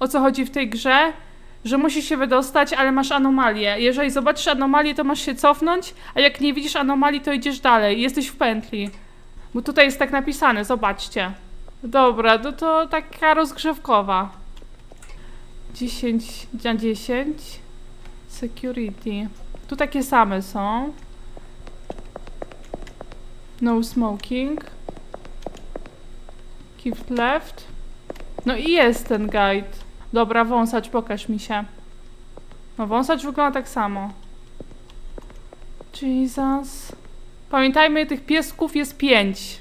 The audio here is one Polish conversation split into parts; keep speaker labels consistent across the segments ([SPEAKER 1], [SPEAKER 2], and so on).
[SPEAKER 1] o co chodzi w tej grze, że musisz się wydostać, ale masz anomalię. Jeżeli zobaczysz anomalię, to masz się cofnąć, a jak nie widzisz anomalii, to idziesz dalej. Jesteś w pętli. Bo tutaj jest tak napisane, zobaczcie. Dobra, no to taka rozgrzewkowa. 10 na 10. Security. Tu takie same są. No smoking. Keep left. No i jest ten guide. Dobra, wąsacz, pokaż mi się. No wąsacz wygląda tak samo. Jesus. Pamiętajmy, tych piesków jest pięć.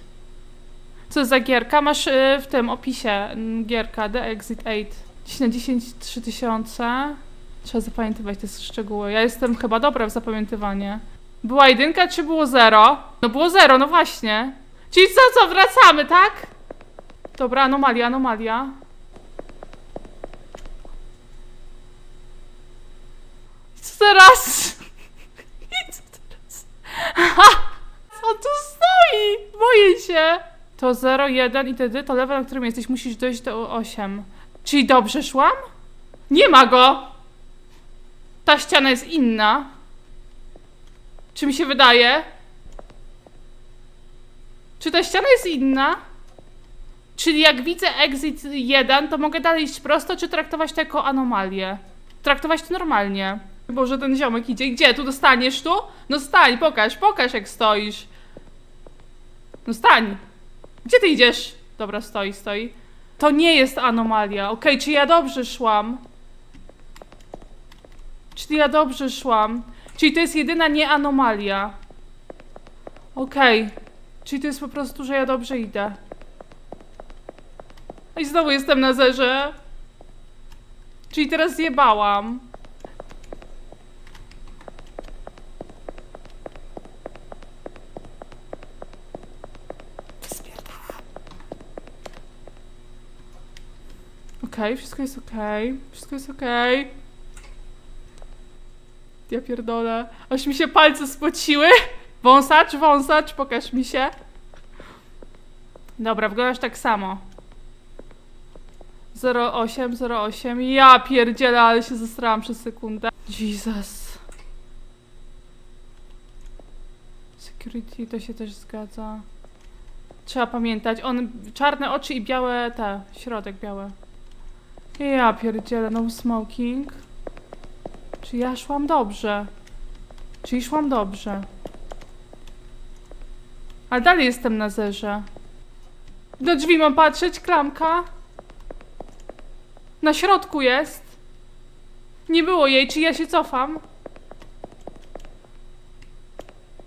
[SPEAKER 1] Co za gierka? Masz y, w tym opisie gierka The Exit 8. 10 na 10, 3000. Trzeba zapamiętywać te szczegóły. Ja jestem chyba dobra w zapamiętywanie. Była jedynka, czy było zero? No było zero, no właśnie. Czyli co, co, wracamy, tak? Dobra, anomalia, anomalia. I co teraz? I co teraz? Co tu stoi? Boję się. To 0, 1 i wtedy to level, na którym jesteś, musisz dojść do 8. Czyli dobrze szłam? Nie ma go! Ta ściana jest inna. Czy mi się wydaje? Czy ta ściana jest inna? Czyli jak widzę exit 1, to mogę dalej iść prosto, czy traktować to jako anomalię? Traktować to normalnie. Boże, ten ziomek idzie. Gdzie? Tu dostaniesz tu? No stań, pokaż, pokaż jak stoisz. No stań. Gdzie ty idziesz? Dobra, stoi, stoi. To nie jest anomalia. Okej, czy ja dobrze szłam? Czy ja dobrze szłam? Czyli to jest jedyna nie anomalia. Okej. Czyli to jest po prostu, że ja dobrze idę. No I znowu jestem na zerze. Czyli teraz zjebałam. Wszystko jest okej. Wszystko jest okej. Ja pierdolę. Aż mi się palce spociły. Wąsacz, wąsacz, pokaż mi się. Dobra, wyglądasz tak samo. 08, 08. Ja pierdzielę, ale się zestrałam przez sekundę. Jesus. Security to się też zgadza. Trzeba pamiętać. On czarne oczy i białe te, środek białe. Ja pierdzielę, no smoking. Czy ja szłam dobrze? Czyli szłam dobrze. Ale dalej jestem na zerze. Do drzwi mam patrzeć, klamka. Na środku jest. Nie było jej, czy ja się cofam?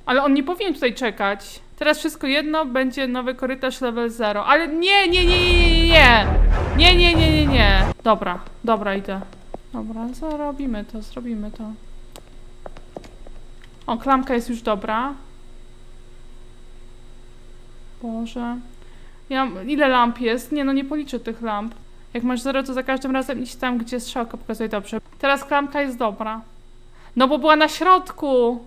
[SPEAKER 1] Ale on nie powinien tutaj czekać. Teraz wszystko jedno, będzie nowy korytarz level 0. Ale nie, nie, nie, nie, nie, nie. Nie, nie, nie, nie, nie. Dobra, dobra, idę. Dobra, zrobimy to, zrobimy to. O, klamka jest już dobra. Boże. Ja, ile lamp jest? Nie, no nie policzę tych lamp. Jak masz zero, to za każdym razem idź tam, gdzie strzałka pokazuje dobrze. Teraz klamka jest dobra. No bo była na środku.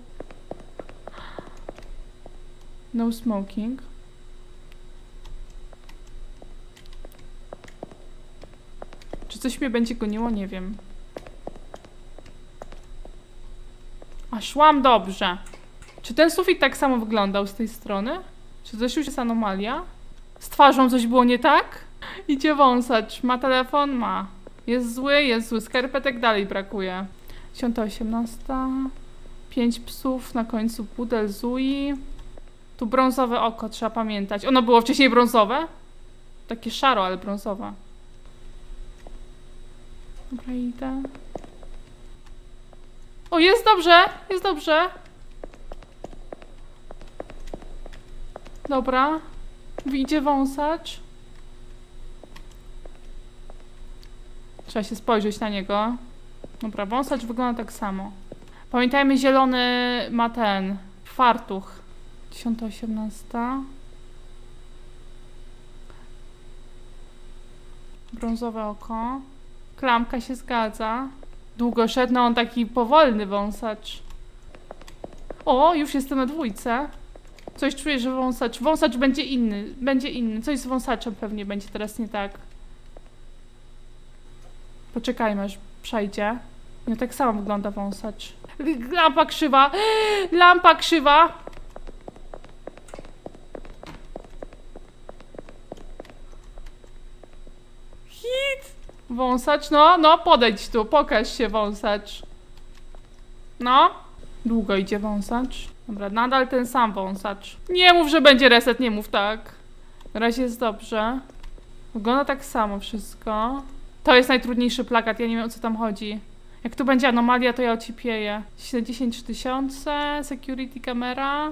[SPEAKER 1] No smoking. Coś mnie będzie goniło? Nie wiem. A szłam dobrze. Czy ten sufit tak samo wyglądał z tej strony? Czy coś już jest anomalia? Z twarzą coś było nie tak? Idzie wąsacz. Ma telefon? Ma. Jest zły? Jest zły. Skarpetek dalej brakuje. 10.18. Pięć psów, na końcu pudel Zui. Tu brązowe oko, trzeba pamiętać. Ono było wcześniej brązowe? Takie szaro, ale brązowe. Dobra, idę. O, jest dobrze, jest dobrze. Dobra. Idzie wąsacz. Trzeba się spojrzeć na niego. Dobra, wąsacz wygląda tak samo. Pamiętajmy, zielony ma ten fartuch. 10.18. Brązowe oko. Klamka się zgadza. Długo szedł, no on taki powolny wąsacz. O, już jestem na dwójce. Coś czuję, że wąsacz. Wąsacz będzie inny. Będzie inny. Coś z wąsaczem pewnie będzie teraz nie tak. Poczekajmy, aż przejdzie. Nie, tak samo wygląda wąsacz. Lampa krzywa! Lampa krzywa! Hit! Wąsacz, no, no, podejdź tu, pokaż się wąsacz. No. Długo idzie wąsacz. Dobra, nadal ten sam wąsacz. Nie mów, że będzie reset, nie mów tak. Na razie jest dobrze. Wygląda tak samo wszystko. To jest najtrudniejszy plakat, ja nie wiem o co tam chodzi. Jak tu będzie anomalia, to ja ocipieję. 10 tysiące, security camera.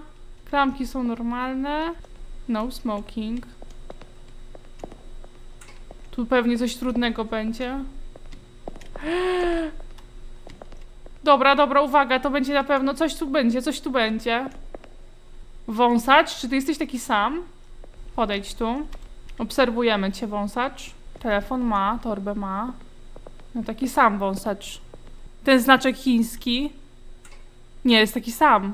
[SPEAKER 1] Klamki są normalne. No smoking. Tu pewnie coś trudnego będzie. Dobra, dobra, uwaga, to będzie na pewno coś tu będzie, coś tu będzie. Wąsacz, czy ty jesteś taki sam? Podejdź tu. Obserwujemy cię, wąsacz. Telefon ma, torbę ma. No taki sam wąsacz. Ten znaczek chiński. Nie, jest taki sam.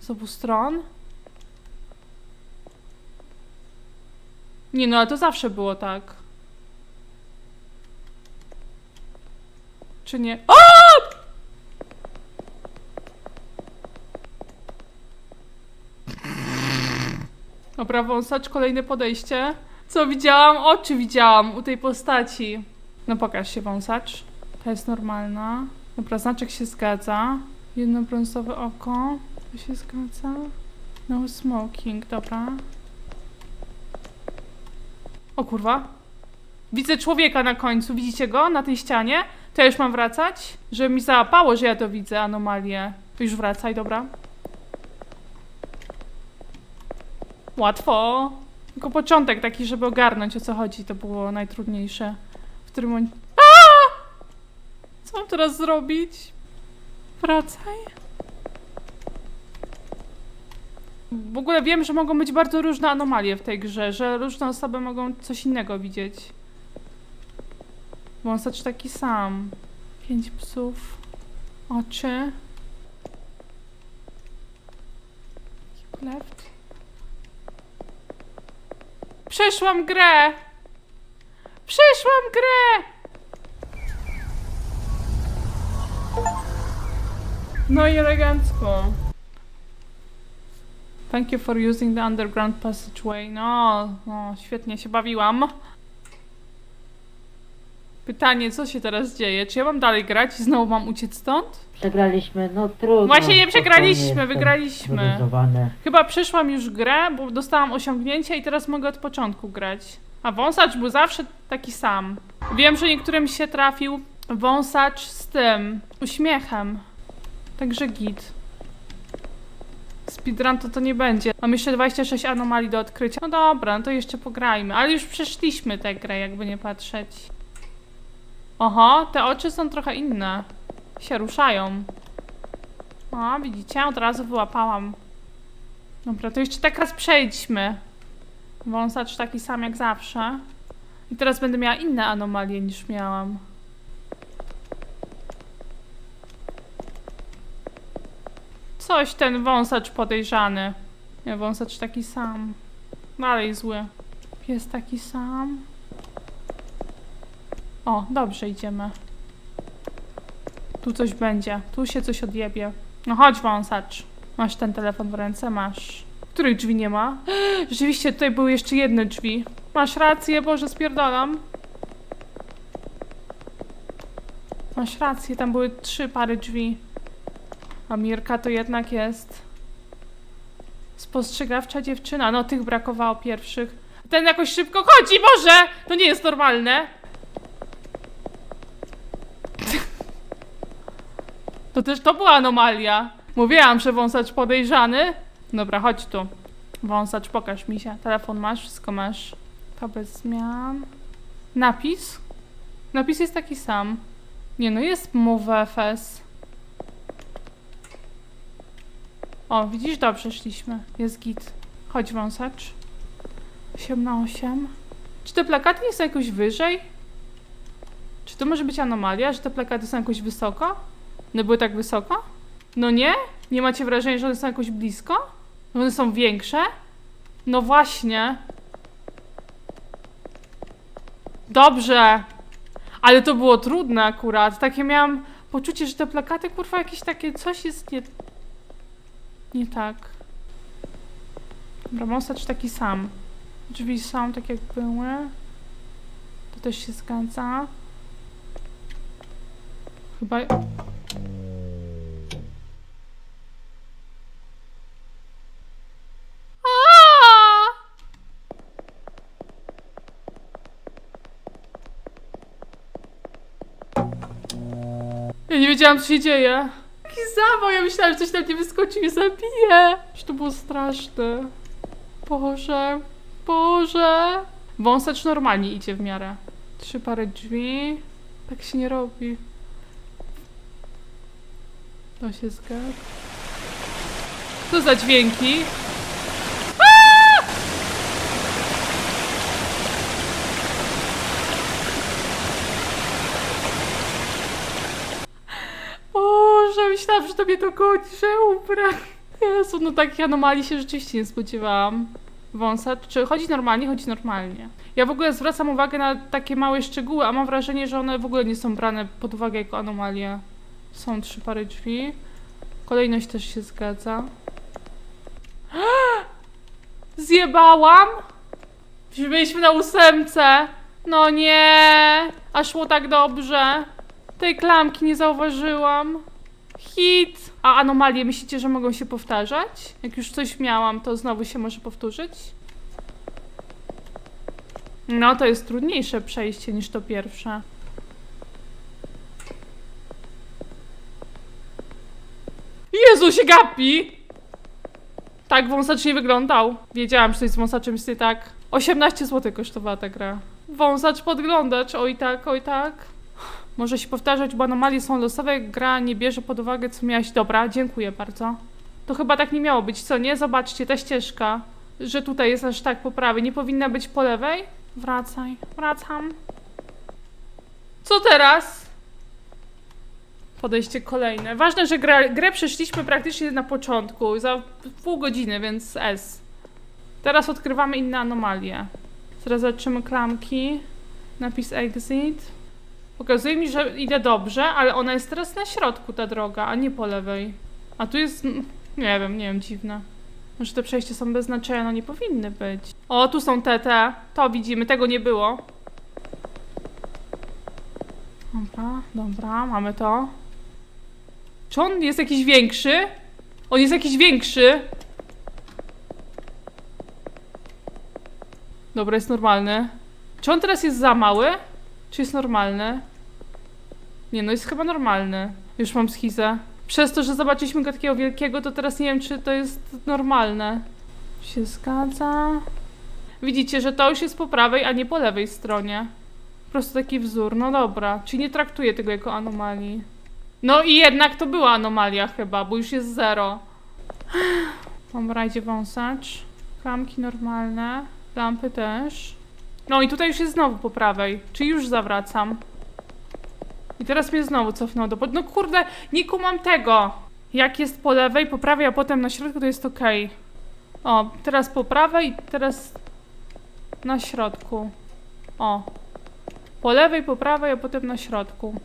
[SPEAKER 1] Z obu stron. Nie no, ale to zawsze było tak. Czy nie? O! Dobra, wąsacz, kolejne podejście. Co widziałam? Oczy widziałam u tej postaci. No pokaż się, wąsacz. Ta jest normalna. Dobra, znaczek się zgadza. Jedno brązowe oko. To się zgadza. No smoking, dobra. O kurwa. Widzę człowieka na końcu. Widzicie go na tej ścianie? To ja już mam wracać? Żeby mi załapało, że ja to widzę, anomalię. To już wracaj, dobra. Łatwo. Tylko początek taki, żeby ogarnąć o co chodzi, to było najtrudniejsze. W którym oni... A! Co mam teraz zrobić? Wracaj. W ogóle wiem, że mogą być bardzo różne anomalie w tej grze, że różne osoby mogą coś innego widzieć. Wąsacz taki sam. Pięć psów. Oczy. Keep left. Przeszłam grę! Przeszłam grę! No i elegancko. Thank you for using the underground passageway. No, no, świetnie się bawiłam. Pytanie, co się teraz dzieje? Czy ja mam dalej grać i znowu mam uciec stąd?
[SPEAKER 2] Przegraliśmy, no trudno.
[SPEAKER 1] Właśnie nie przegraliśmy, wygraliśmy. Chyba przeszłam już grę, bo dostałam osiągnięcia i teraz mogę od początku grać. A wąsacz był zawsze taki sam. Wiem, że niektórym się trafił wąsacz z tym uśmiechem. Także git. Speedrun to to nie będzie. Mam jeszcze 26 anomalii do odkrycia. No dobra, no to jeszcze pograjmy. Ale już przeszliśmy tę grę, jakby nie patrzeć. Oho, te oczy są trochę inne. Się ruszają. O, widzicie? Od razu wyłapałam. Dobra, to jeszcze tak raz przejdźmy. Wąsacz taki sam jak zawsze. I teraz będę miała inne anomalie niż miałam. Coś ten wąsacz podejrzany. Nie, wąsacz taki sam. Dalej zły. Pies taki sam. O, dobrze idziemy. Tu coś będzie. Tu się coś odjebie. No chodź wąsacz. Masz ten telefon w ręce? Masz. Których drzwi nie ma? Rzeczywiście, tutaj były jeszcze jedne drzwi. Masz rację, Boże, spierdolam. Masz rację, tam były trzy pary drzwi. A Mirka to jednak jest... Spostrzegawcza dziewczyna. No, tych brakowało pierwszych. Ten jakoś szybko chodzi, Boże! To nie jest normalne. To też to była anomalia. Mówiłam, że wąsacz podejrzany. Dobra, chodź tu. Wąsacz, pokaż mi się. Telefon masz, wszystko masz. To bez zmian. Napis? Napis jest taki sam. Nie no, jest MoveFS. O, widzisz, dobrze szliśmy. Jest git. Chodź, wąsacz. 8 na 8. Czy te plakaty nie są jakoś wyżej? Czy to może być anomalia, że te plakaty są jakoś wysoko? One były tak wysoko? No nie? Nie macie wrażenia, że one są jakoś blisko? One są większe? No właśnie. Dobrze. Ale to było trudne akurat. Takie miałam poczucie, że te plakaty, kurwa, jakieś takie, coś jest nie... Nie tak. Dobra, wąsacz taki sam. Drzwi są tak jak były. To też się zgadza. Chyba... Ja nie wiedziałam, co się dzieje. Zawał, ja myślałam, że coś tam nie wyskoczy i mnie zabije. Że to było straszne. Boże, Boże. Wąsacz normalnie idzie w miarę. Trzy pary drzwi. Tak się nie robi. To się zgadza. Co za dźwięki? Aaa! Boże, myślałam, że że umrę. Jezu, no takich anomalii się rzeczywiście nie spodziewałam. Wąsacz, czy chodzi normalnie? Chodzi normalnie. Ja w ogóle zwracam uwagę na takie małe szczegóły, a mam wrażenie, że one w ogóle nie są brane pod uwagę jako anomalie. Są trzy pary drzwi. Kolejność też się zgadza. Zjebałam? Byliśmy na ósemce. No nie, a szło tak dobrze. Tej klamki nie zauważyłam. Hit. A anomalie myślicie, że mogą się powtarzać? Jak już coś miałam, to znowu się może powtórzyć? No, to jest trudniejsze przejście niż to pierwsze. Jezu, się gapi! Tak wąsacz nie wyglądał. Wiedziałam, że coś z wąsaczem jest nie tak. 18 zł kosztowała ta gra. Wąsacz podglądacz, oj tak, oj tak. Może się powtarzać, bo anomalie są losowe, gra nie bierze pod uwagę, co miałaś. Dobra, dziękuję bardzo. To chyba tak nie miało być, co nie? Zobaczcie, ta ścieżka, że tutaj jest aż tak po prawej. Nie powinna być po lewej? Wracaj, wracam. Co teraz? Podejście kolejne. Ważne, że gra, grę przeszliśmy praktycznie na początku, za pół godziny, więc S. Teraz odkrywamy inne anomalie. Teraz zobaczymy klamki. Napis exit. Pokazuje mi, że idę dobrze, ale ona jest teraz na środku, ta droga, a nie po lewej. A tu jest, nie wiem, nie wiem, dziwne. Może te przejścia są bez znaczenia, no nie powinny być. O, tu są te, te. To widzimy, tego nie było. Dobra, dobra, mamy to. Czy on jest jakiś większy? On jest jakiś większy. Dobra, jest normalny. Czy on teraz jest za mały? Czy jest normalny? Nie, no jest chyba normalny. Już mam schizę. Przez to, że zobaczyliśmy go takiego wielkiego, to teraz nie wiem, czy to jest normalne. Się zgadza. Widzicie, że to już jest po prawej, a nie po lewej stronie. Po prostu taki wzór. No dobra, czyli nie traktuję tego jako anomalii. No i jednak to była anomalia chyba, bo już jest zero. Dobra, idzie wąsacz. Klamki normalne. Lampy też. No i tutaj już jest znowu po prawej. Czyli już zawracam. I teraz mnie znowu cofnął do... pod- No kurde, nie kumam tego! Jak jest po lewej, po prawej, a potem na środku, to jest ok. O, teraz po prawej, teraz na środku. O. Po lewej, po prawej, a potem na środku.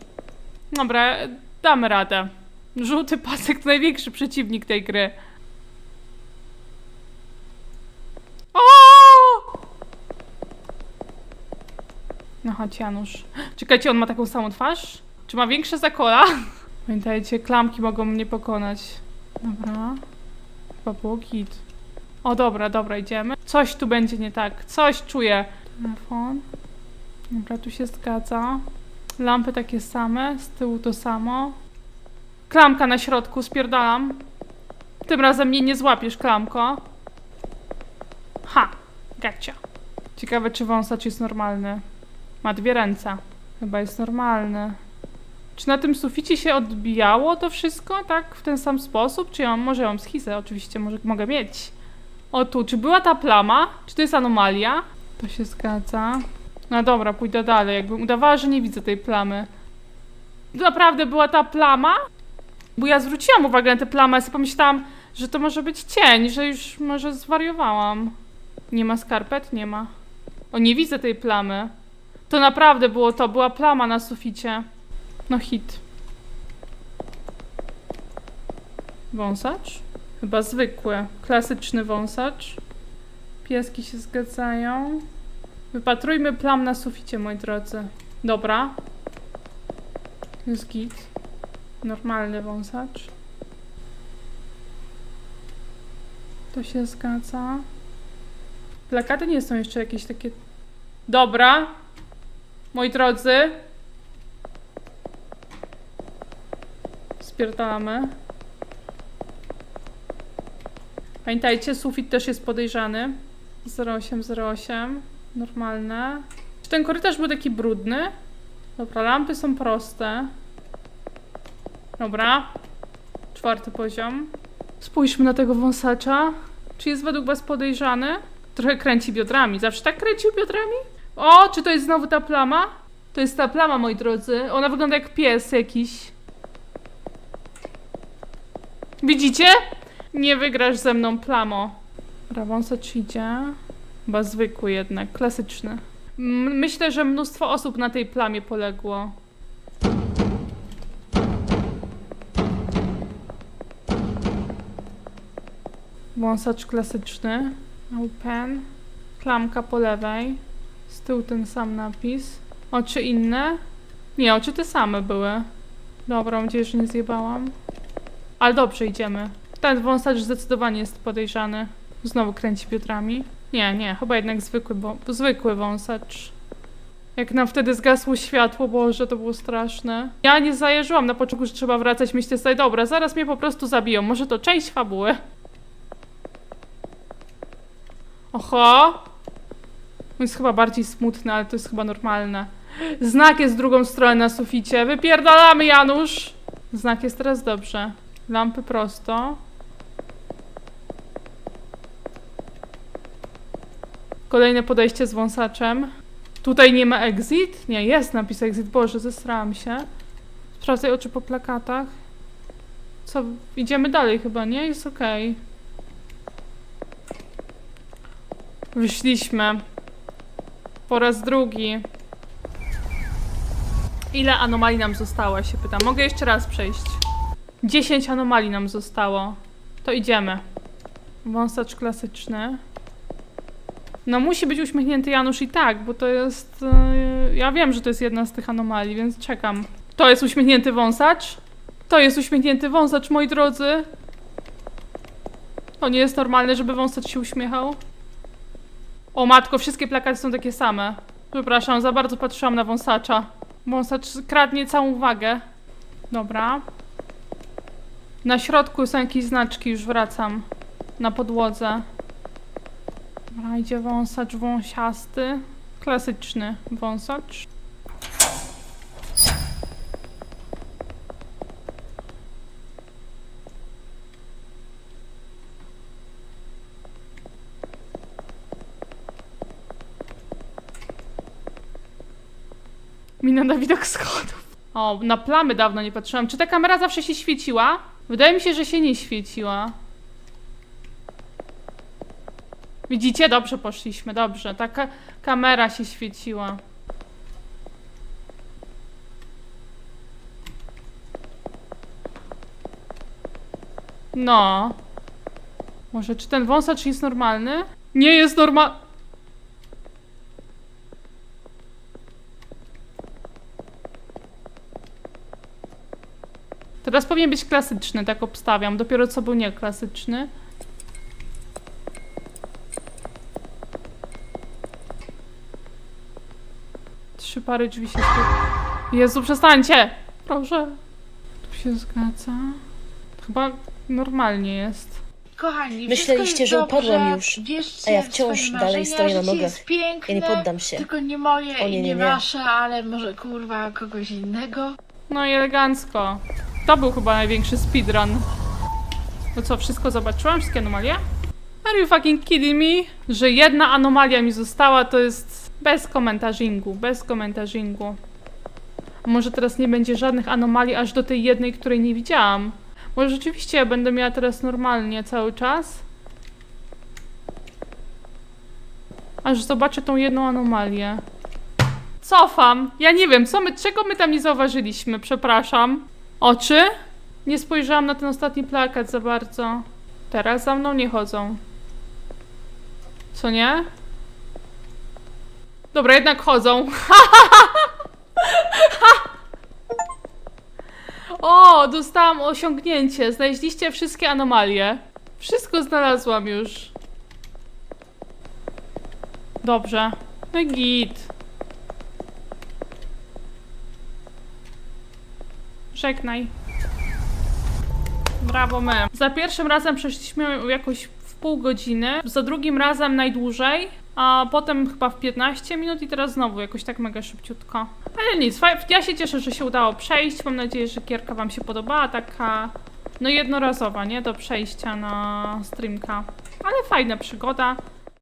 [SPEAKER 1] Dobra, damy radę. Żółty pasek to największy przeciwnik tej gry. O! No chodź Janusz. Czekajcie, on ma taką samą twarz? Czy ma większe zakola? Pamiętajcie, klamki mogą mnie pokonać. Dobra. Chyba było git. O dobra, dobra, idziemy. Coś tu będzie nie tak. Coś czuję. Telefon. Dobra, tu się zgadza. Lampy takie same, z tyłu to samo. Klamka na środku, spierdalam. Tym razem mnie nie złapiesz, klamko. Ha, gacia. Ciekawe, czy wąsacz jest normalny. Ma dwie ręce. Chyba jest normalny. Czy na tym suficie się odbijało to wszystko, tak? W ten sam sposób? Czy ja mam, może ja mam schizę? Oczywiście, może mogę mieć. O tu, czy była ta plama? Czy to jest anomalia? To się zgadza. No dobra, pójdę dalej. Jakbym udawała, że nie widzę tej plamy. Naprawdę była ta plama? Bo ja zwróciłam uwagę na tę plamę, ja pomyślałam, że to może być cień, że już może zwariowałam. Nie ma skarpet? Nie ma. O, nie widzę tej plamy. To naprawdę było to, była plama na suficie. No hit. Wąsacz? Chyba zwykły, klasyczny wąsacz. Pieski się zgadzają. Wypatrujmy plam na suficie, moi drodzy. Dobra. Jest git. Normalny wąsacz. To się zgadza. Plakaty nie są jeszcze jakieś takie... Dobra. Moi drodzy. Spierdalamy. Pamiętajcie, sufit też jest podejrzany. 0808. Normalne. Czy ten korytarz był taki brudny? Dobra, lampy są proste. Dobra. Czwarty poziom. Spójrzmy na tego wąsacza. Czy jest według was podejrzany? Trochę kręci biodrami. Zawsze tak kręcił biodrami? O, czy to jest znowu ta plama? To jest ta plama, moi drodzy. Ona wygląda jak pies jakiś. Widzicie? Nie wygrasz ze mną, plamo. Dobra, wąsacz idzie. Chyba zwykły jednak, klasyczny. M- myślę, że mnóstwo osób na tej plamie poległo. Wąsacz klasyczny. Open. Klamka po lewej. Z tyłu ten sam napis. Oczy inne? Nie, oczy te same były. Dobra, mam nadzieję, że nie zjebałam. Ale dobrze, idziemy. Ten wąsacz zdecydowanie jest podejrzany. Znowu kręci biodrami. Nie, nie, chyba jednak zwykły, bo zwykły wąsacz. Jak nam wtedy zgasło światło, Boże, to było straszne. Ja nie zajarzyłam na początku, że trzeba wracać. Myślę sobie, dobra, zaraz mnie po prostu zabiją. Może to część fabuły. Oho! Jest chyba bardziej smutny, ale to jest chyba normalne. Znak jest drugą stronę na suficie. Wypierdalamy, Janusz! Znak jest teraz dobrze. Lampy prosto. Kolejne podejście z wąsaczem. Tutaj nie ma exit? Nie, jest napis exit. Boże, zesrałam się. Sprawdzaj oczy po plakatach. Co? Idziemy dalej chyba, nie? Jest okej. Wyszliśmy. Po raz drugi. Ile anomalii nam zostało, się pytam. Mogę jeszcze raz przejść. 10 anomalii nam zostało. To idziemy. Wąsacz klasyczny. No musi być uśmiechnięty Janusz i tak, bo to jest... Yy, ja wiem, że to jest jedna z tych anomalii, więc czekam. To jest uśmiechnięty wąsacz? To jest uśmiechnięty wąsacz, moi drodzy. To nie jest normalne, żeby wąsacz się uśmiechał. O matko, wszystkie plakaty są takie same. Przepraszam, za bardzo patrzyłam na wąsacza. Wąsacz kradnie całą uwagę. Dobra. Na środku są jakieś znaczki, już wracam. Na podłodze. Dobra, idzie wąsacz wąsiasty. Klasyczny wąsacz. Mina na widok schodów. O, na plamy dawno nie patrzyłam. Czy ta kamera zawsze się świeciła? Wydaje mi się, że się nie świeciła. Widzicie? Dobrze poszliśmy, dobrze. Ta ka kamera się świeciła. No. Może czy ten wąsacz jest normalny? Nie jest normal... Teraz powinien być klasyczny, tak obstawiam. Dopiero co był nieklasyczny. Trzy pary drzwi się tu... Jezu, przestańcie! Proszę. Tu się zgadza. Chyba normalnie jest.
[SPEAKER 3] Kochani,
[SPEAKER 4] Myśleliście, że upadłam już, a ja wciąż dalej stoję na nogach.
[SPEAKER 3] Jest piękne,
[SPEAKER 4] Ja nie poddam się.
[SPEAKER 3] Tylko nie moje
[SPEAKER 4] O, nie,
[SPEAKER 3] i
[SPEAKER 4] nie,
[SPEAKER 3] nie,
[SPEAKER 4] nie.
[SPEAKER 3] wasze, ale może kurwa kogoś innego.
[SPEAKER 1] No i elegancko. To był chyba największy speedrun. No co, wszystko zobaczyłam? Wszystkie anomalie? Are you fucking kidding me? Że jedna anomalia mi została, to jest bez komentarzyngu, bez komentarzyngu. A Może teraz nie będzie żadnych anomalii aż do tej jednej, której nie widziałam. Może rzeczywiście ja będę miała teraz normalnie cały czas? Aż zobaczę tą jedną anomalię. Cofam. Ja nie wiem, co my, czego my tam nie zauważyliśmy, przepraszam. Oczy? Nie spojrzałam na ten ostatni plakat za bardzo. Teraz za mną nie chodzą. Co nie? Dobra, jednak chodzą. o, dostałam osiągnięcie. Znaleźliście wszystkie anomalie. Wszystko znalazłam już. Dobrze. No git. Żegnaj. Brawo my. Za pierwszym razem przeszliśmy jakoś w pół godziny, za drugim razem najdłużej, a potem chyba w 15 minut i teraz znowu jakoś tak mega szybciutko. Ale nic, ja się cieszę, że się udało przejść. Mam nadzieję, że gierka wam się podobała, taka no jednorazowa, nie? Do przejścia na streamka. Ale fajna przygoda.